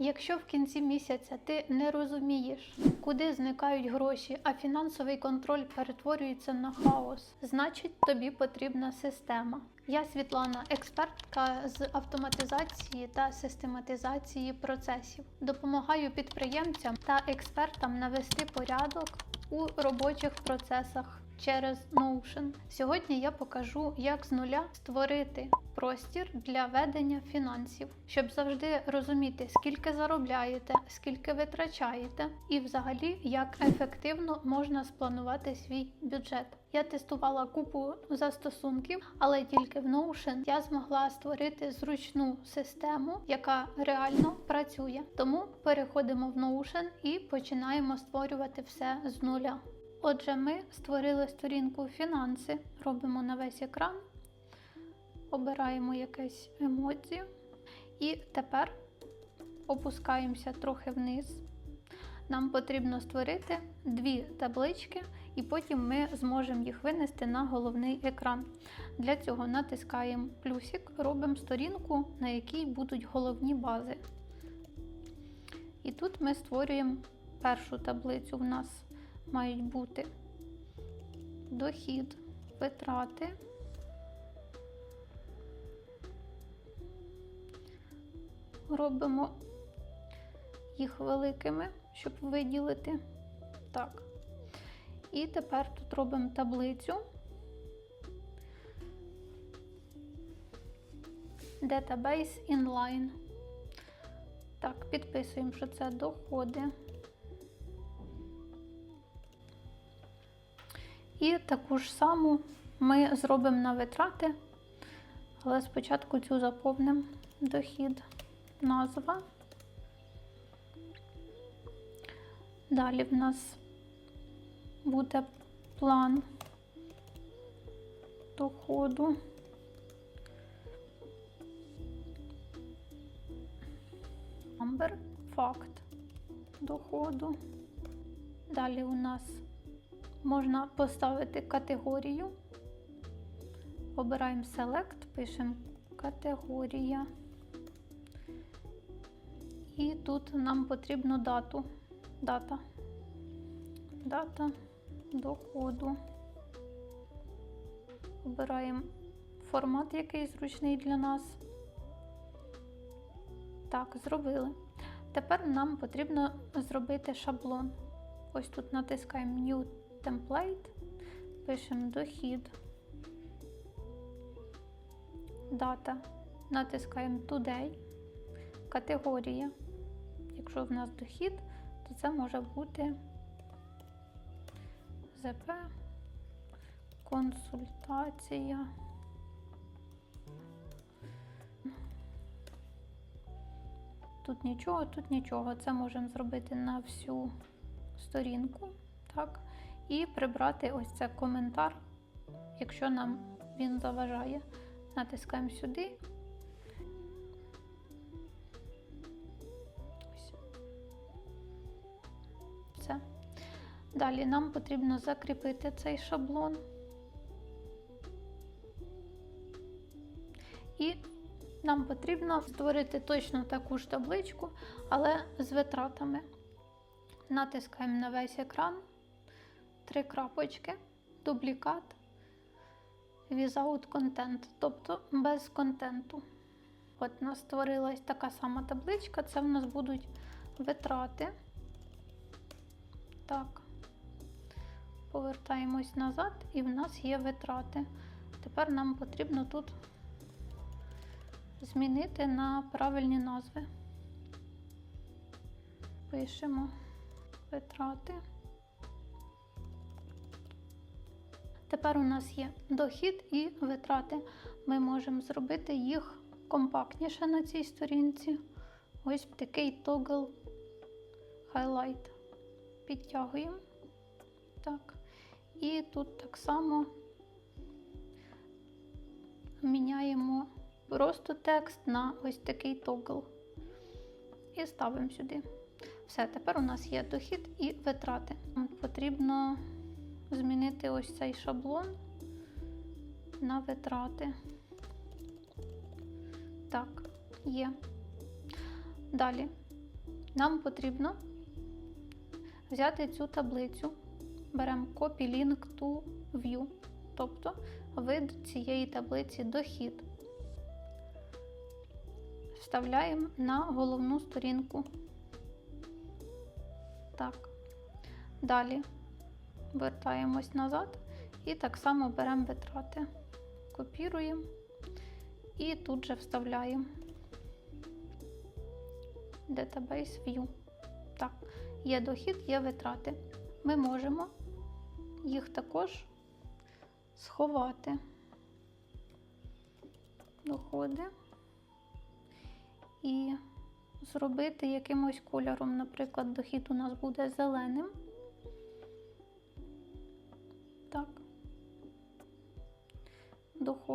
Якщо в кінці місяця ти не розумієш, куди зникають гроші, а фінансовий контроль перетворюється на хаос, значить тобі потрібна система. Я Світлана, експертка з автоматизації та систематизації процесів. Допомагаю підприємцям та експертам навести порядок у робочих процесах через Notion. Сьогодні я покажу, як з нуля створити простір для ведення фінансів, щоб завжди розуміти, скільки заробляєте, скільки витрачаєте, і взагалі як ефективно можна спланувати свій бюджет. Я тестувала купу застосунків, але тільки в Notion я змогла створити зручну систему, яка реально працює. Тому переходимо в Notion і починаємо створювати все з нуля. Отже, ми створили сторінку фінанси, робимо на весь екран, обираємо якесь емодзі і тепер опускаємося трохи вниз. Нам потрібно створити дві таблички, і потім ми зможемо їх винести на головний екран. Для цього натискаємо плюсик, робимо сторінку, на якій будуть головні бази. І тут ми створюємо першу таблицю. У нас мають бути дохід, витрати. Робимо їх великими, щоб виділити. Так. І тепер тут робимо таблицю. Database inline. Так, підписуємо, що це доходи. І таку ж саму ми зробимо на витрати, але спочатку цю заповнимо дохід, назва. Далі в нас буде план доходу. Number, факт доходу. Далі у нас можна поставити категорію. Обираємо Select, пишемо категорія. І тут нам потрібно дату. Дата. Дата доходу. Обираємо формат, який зручний для нас. Так, зробили. Тепер нам потрібно зробити шаблон. Ось тут натискаємо New Template, пишемо дохід, дата, натискаємо Today, категорія. Якщо в нас дохід, то це може бути ЗП, консультація. Тут нічого, тут нічого. Це можемо зробити на всю сторінку. Так? І прибрати ось це коментар, якщо нам він заважає. Натискаємо сюди. Ось. Все. Далі нам потрібно закріпити цей шаблон. І нам потрібно створити точно таку ж табличку, але з витратами. Натискаємо на весь екран, три крапочки, дублікат, without content, тобто без контенту. От у нас створилась така сама табличка, це в нас будуть витрати. Так, повертаємось назад, і в нас є витрати. Тепер нам потрібно тут змінити на правильні назви. Пишемо витрати. Тепер у нас є дохід і витрати. Ми можемо зробити їх компактніше на цій сторінці. Ось такий тогл highlight. Підтягуємо. Так. І тут так само міняємо просто текст на ось такий тогл. І ставимо сюди. Все, тепер у нас є дохід і витрати. Нам потрібно змінити ось цей шаблон на витрати. Так, є. Далі нам потрібно взяти цю таблицю, беремо Copy Link to View, тобто вид цієї таблиці дохід. Вставляємо на головну сторінку. Так. Далі вертаємось назад і так само беремо витрати. Копіруємо і тут же вставляємо Database View. Так, є дохід, є витрати. Ми можемо їх також сховати. Доходи і зробити якимось кольором, наприклад, дохід у нас буде зеленим.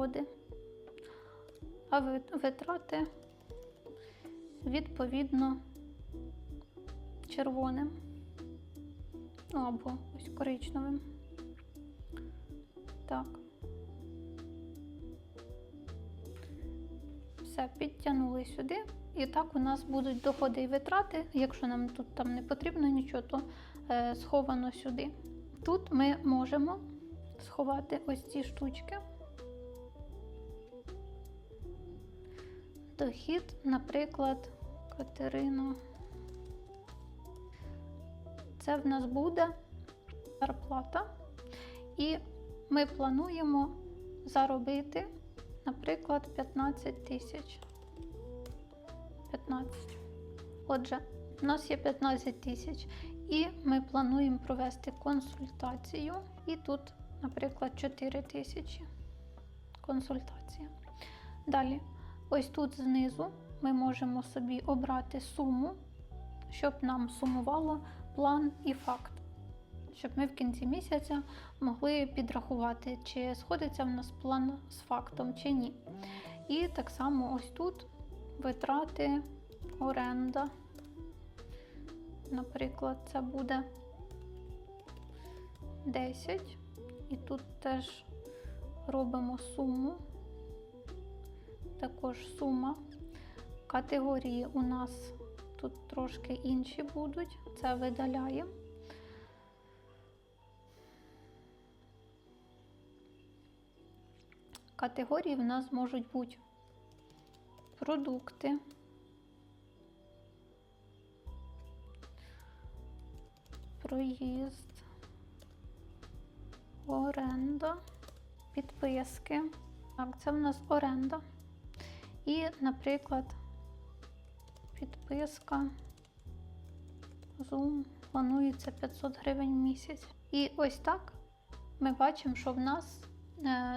Доходи. А витрати відповідно червоним. Або ось коричневим. Так. Все, підтягнули сюди. І так у нас будуть доходи і витрати. Якщо нам тут там не потрібно нічого, то е, сховано сюди. Тут ми можемо сховати ось ці штучки. Дохід, наприклад, Катерина. Це в нас буде зарплата. І ми плануємо заробити, наприклад, 15 тисяч. 15. Отже, у нас є 15 тисяч, і ми плануємо провести консультацію. І тут, наприклад, 4 тисячі. Консультація. Далі, ось тут знизу ми можемо собі обрати суму, щоб нам сумувало план і факт. Щоб ми в кінці місяця могли підрахувати, чи сходиться в нас план з фактом, чи ні. І так само ось тут витрати, оренда. Наприклад, це буде 10. І тут теж робимо суму. Також сума. Категорії у нас тут трошки інші будуть. Це видаляємо. Категорії в нас можуть бути продукти, проїзд, оренда, підписки. Так, це в нас оренда. І, наприклад, підписка Zoom планується 500 гривень в місяць. І ось так ми бачимо, що в нас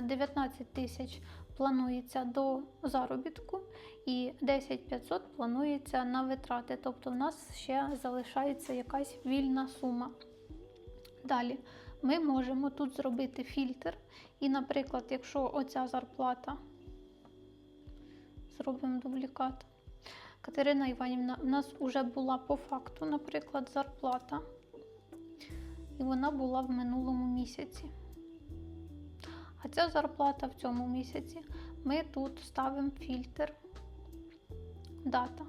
19 тисяч планується до заробітку і 10 500 планується на витрати. Тобто в нас ще залишається якась вільна сума. Далі ми можемо тут зробити фільтр. І, наприклад, якщо оця зарплата, зробимо дублікат. Катерина Іванівна, у нас вже була по факту, наприклад, зарплата. І вона була в минулому місяці. А ця зарплата в цьому місяці. Ми тут ставимо фільтр дата.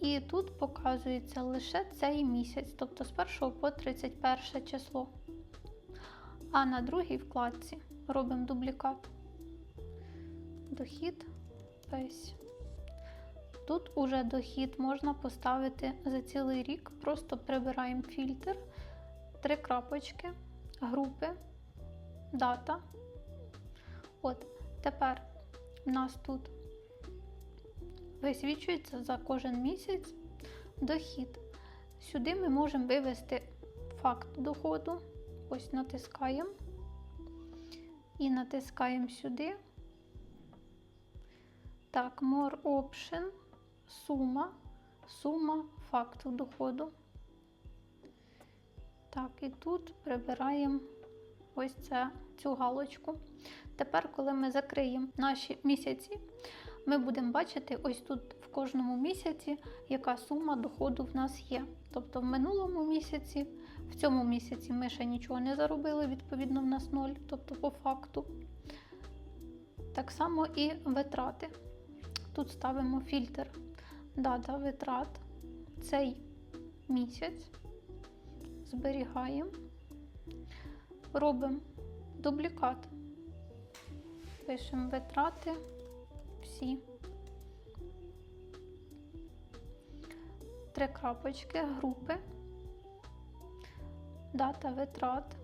І тут показується лише цей місяць, тобто з 1 по 31 число. А на другій вкладці робимо дублікат. Дохід весь. Тут уже дохід можна поставити за цілий рік, просто прибираємо фільтр, три крапочки, групи, дата. От, тепер у нас тут висвічується за кожен місяць дохід. Сюди ми можемо вивести факт доходу. Ось натискаємо і натискаємо сюди. Так, More Option, сума, сума факту доходу. Так, і тут прибираємо ось це, цю галочку. Тепер, коли ми закриємо наші місяці, ми будемо бачити ось тут в кожному місяці, яка сума доходу в нас є. Тобто в минулому місяці, в цьому місяці ми ще нічого не заробили, відповідно, в нас 0, тобто по факту. Так само і витрати. Тут ставимо фільтр дата витрат. цей місяць, зберігаємо, робимо дублікат. Пишемо витрати всі. Три крапочки, групи, дата витрат.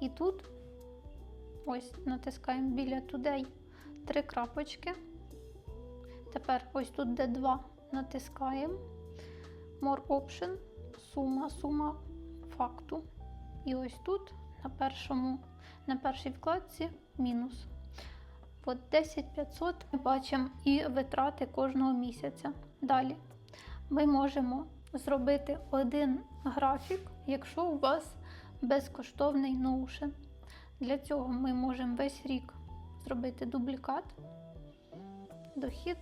І тут ось натискаємо біля Today три крапочки. Тепер ось тут де 2 натискаємо. More Option, сума, сума факту. І ось тут на першому, на першій вкладці мінус. От 10500 ми бачимо і витрати кожного місяця. Далі ми можемо зробити один графік, якщо у вас безкоштовний Notion. Для цього ми можемо весь рік зробити дублікат, дохід,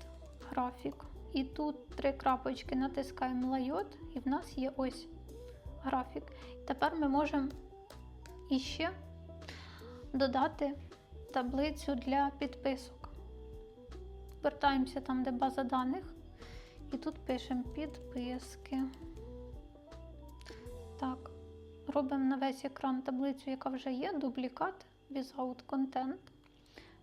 графік. І тут три крапочки натискаємо лайот, і в нас є ось графік. Тепер ми можемо іще додати таблицю для підписок. Вертаємося там, де база даних, і тут пишемо підписки. Так, робимо на весь екран таблицю, яка вже є, дублікат, without content.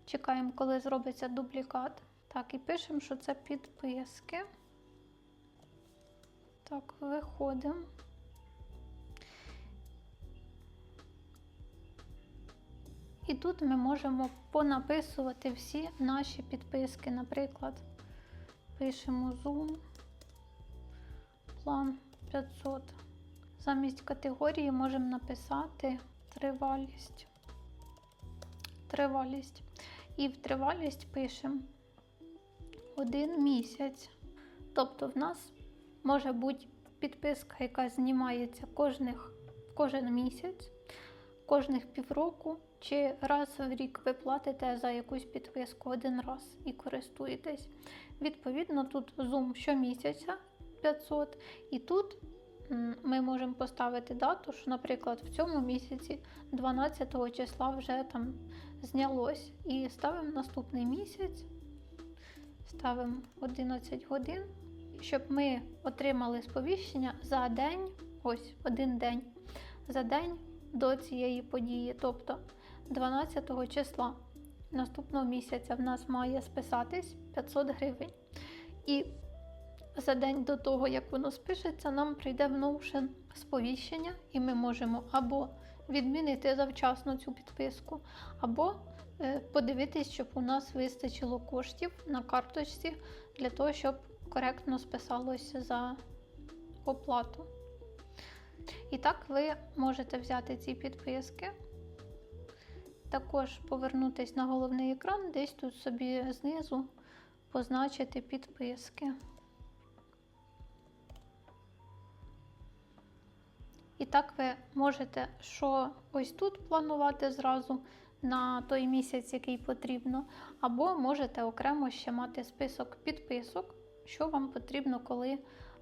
Чекаємо, коли зробиться дублікат. Так, і пишемо, що це підписки. Так, виходимо. І тут ми можемо понаписувати всі наші підписки. Наприклад, пишемо Zoom, план 500. Замість категорії можемо написати тривалість. Тривалість. І в тривалість пишемо один місяць. Тобто в нас може бути підписка, яка знімається кожних, кожен місяць, кожних півроку, чи раз в рік ви платите за якусь підписку один раз і користуєтесь. Відповідно, тут Zoom щомісяця 500, і тут ми можемо поставити дату, що, наприклад, в цьому місяці 12 числа вже там знялось. І ставимо наступний місяць, ставимо 11 годин, щоб ми отримали сповіщення за день, ось один день, за день до цієї події. Тобто 12 числа наступного місяця в нас має списатись 500 гривень. І за день до того, як воно спишеться, нам прийде в Notion сповіщення, і ми можемо або відмінити завчасно цю підписку, або подивитись, щоб у нас вистачило коштів на карточці для того, щоб коректно списалося за оплату. І так ви можете взяти ці підписки, також повернутися на головний екран, десь тут собі знизу позначити підписки. І так ви можете, що ось тут планувати зразу на той місяць, який потрібно, або можете окремо ще мати список підписок, що вам потрібно коли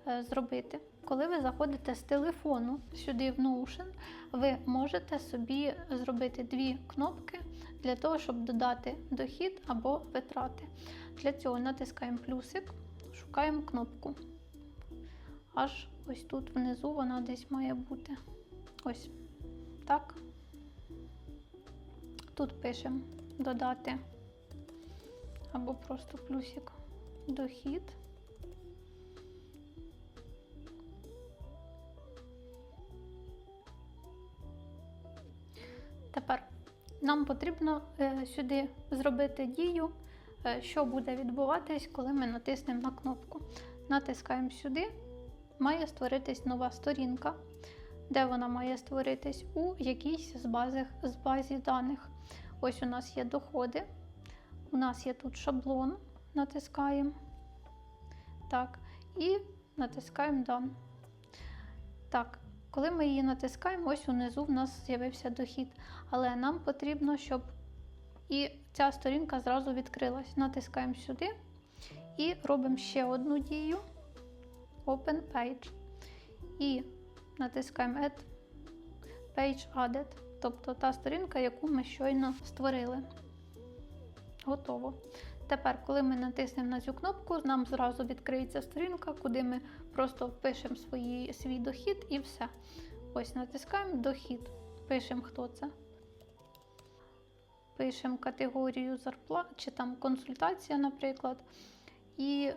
е, зробити. Коли ви заходите з телефону сюди в Notion, ви можете собі зробити дві кнопки для того, щоб додати дохід або витрати. Для цього натискаємо плюсик, шукаємо кнопку. Аж ось тут внизу вона десь має бути. Ось так. Тут пишемо додати або просто плюсик дохід. Тепер нам потрібно е, сюди зробити дію, е, що буде відбуватись, коли ми натиснемо на кнопку. Натискаємо сюди, має створитись нова сторінка. Де вона має створитись? У якійсь з бази, з базі даних. Ось у нас є доходи. У нас є тут шаблон, натискаємо. Так, і натискаємо Done. Так, коли ми її натискаємо, ось унизу в нас з'явився дохід. Але нам потрібно, щоб і ця сторінка зразу відкрилась. Натискаємо сюди і робимо ще одну дію Open Page. І натискаємо Add Page Added, тобто та сторінка, яку ми щойно створили. Готово. Тепер, коли ми натиснемо на цю кнопку, нам зразу відкриється сторінка, куди ми просто впишемо свої, свій дохід і все. Ось натискаємо дохід. Пишемо, хто це. Пишемо категорію зарплат чи там консультація, наприклад. І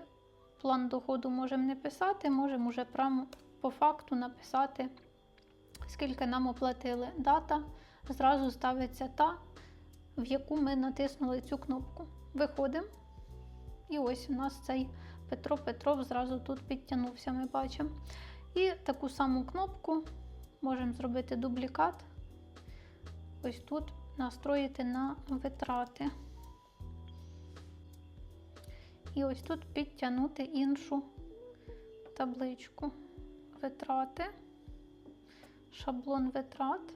план доходу можемо не писати, можемо вже прямо по факту написати, скільки нам оплатили. Дата зразу ставиться та, в яку ми натиснули цю кнопку. Виходимо. І ось у нас цей Петро Петров зразу тут підтягнувся, ми бачимо. І таку саму кнопку можемо зробити дублікат. Ось тут настроїти на витрати. І ось тут підтягнути іншу табличку. Витрати, шаблон витрат.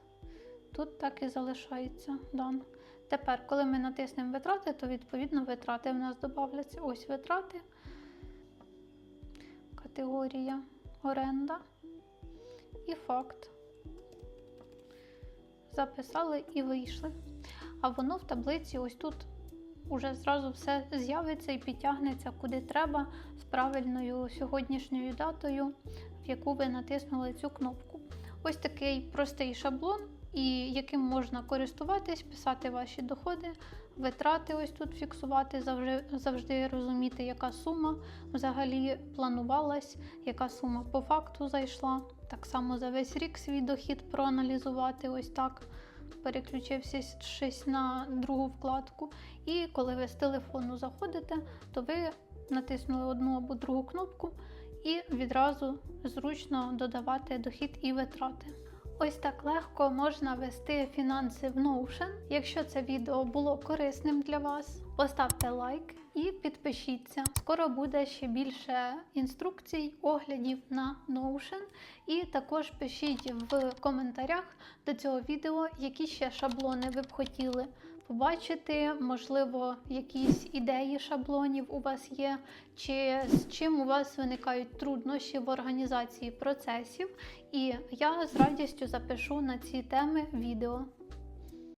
Тут так і залишається дано. Тепер, коли ми натиснемо витрати, то відповідно витрати в нас додавляться. Ось витрати, категорія оренда і факт. Записали і вийшли. А воно в таблиці ось тут уже зразу все з'явиться і підтягнеться куди треба з правильною сьогоднішньою датою, в яку ви натиснули цю кнопку. Ось такий простий шаблон, і яким можна користуватись, писати ваші доходи, витрати ось тут фіксувати, завжди, завжди розуміти, яка сума взагалі планувалась, яка сума по факту зайшла. Так само за весь рік свій дохід проаналізувати ось так. Переключився щось на другу вкладку. І коли ви з телефону заходите, то ви натиснули одну або другу кнопку і відразу зручно додавати дохід і витрати. Ось так легко можна вести фінанси в Notion. Якщо це відео було корисним для вас, поставте лайк і підпишіться. Скоро буде ще більше інструкцій, оглядів на Notion. І також пишіть в коментарях до цього відео, які ще шаблони ви б хотіли побачити, можливо, якісь ідеї шаблонів у вас є, чи з чим у вас виникають труднощі в організації процесів. І я з радістю запишу на ці теми відео.